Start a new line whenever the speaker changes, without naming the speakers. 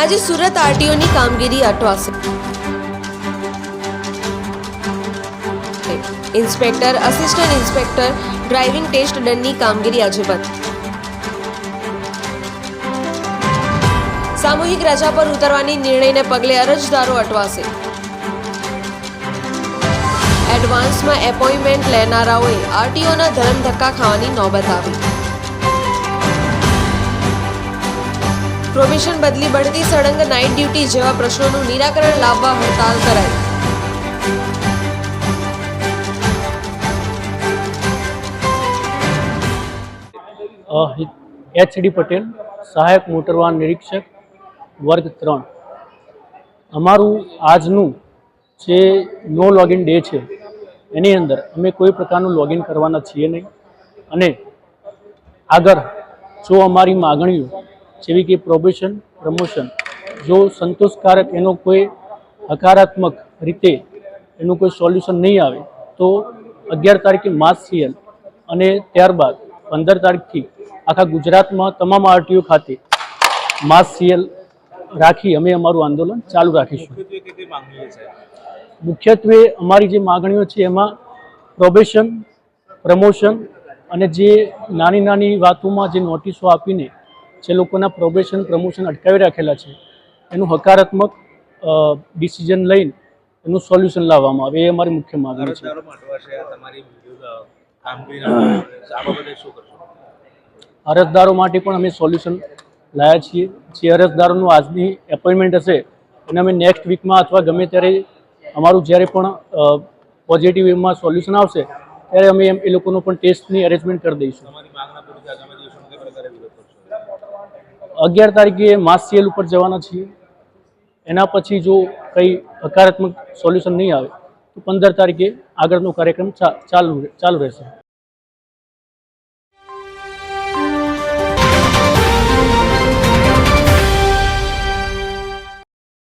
આજે સુરત આરટીઓની કામગીરી અટવાશે. Inspector assistant inspector driving test દંડની કામગીરી આજે બંધ. સામૂહિક રજા પર ઉતરવાની નિર્ણયને પગલે અરજદારો અટવાશે. એડવાન્સમાં એપોઇન્ટમેન્ટ લેનારાઓએ આરટીઓના ધરમ ધક્કા ખાવાની નોબત આવી પ્રોબેશન બદલી બઢતી સળંગ નાઇટ ડ્યુટી જેવા પ્રશ્નોનું નિરાકરણ લાવવા હડતાલ કરાઈ.
એચ ડી પટેલ, સહાયક મોટરવાન નિરીક્ષક, વર્ગ ત્રણ. અમારું આજનું જે નો લોગિન ડે છે, એની અંદર અમે કોઈ પ્રકારનું લોગિન કરવાના છીએ નહીં. અને આગળ જો અમારી માગણીઓ જેવી કે પ્રોબેશન પ્રમોશન જો સંતોષકારક એનો કોઈ હકારાત્મક રીતે એનું કોઈ સોલ્યુશન નહીં આવે, તો અગિયાર તારીખે માસ સીએલ અને ત્યારબાદ પંદર તારીખથી આખા ગુજરાતમાં તમામ આરટીઓ ખાતે માસ સીએલ રાખી અમે અમારું આંદોલન ચાલુ રાખીશું.
મુખ્યત્વે
અમારી જે માગણીઓ છે એમાં પ્રોબેશન પ્રમોશન અને જે નાની નાની વાતોમાં જે નોટિસો આપીને જે લોકોના પ્રોબેશન પ્રમોશન અટકાવી રાખેલા છે એનું હકારાત્મક ડિસિઝન લઈને એનું સોલ્યુશન લાવવામાં આવે એ અમારી મુખ્ય માગણી છે.
અરજદારો
માટે પણ અમે સોલ્યુશન લાયા છીએ. જે અરજદારોનું આજની એપોઇન્ટમેન્ટ હશે એને અમે નેક્સ્ટ વીકમાં અથવા ગમે ત્યારે અમારું જ્યારે પણ પોઝિટિવ એમાં સોલ્યુશન આવશે ત્યારે અમે એમ એ લોકોનો પણ ટેસ્ટની અરેન્જમેન્ટ કરી દઈશું. અગિયાર તારીખે માસ સીએલ ઉપર જવાના છીએ. એના પછી જો કંઈ હકારાત્મક સોલ્યુશન નહીં આવે, તો પંદર તારીખે આગળનો કાર્યક્રમ ચાલુ ચાલુ રહેશે.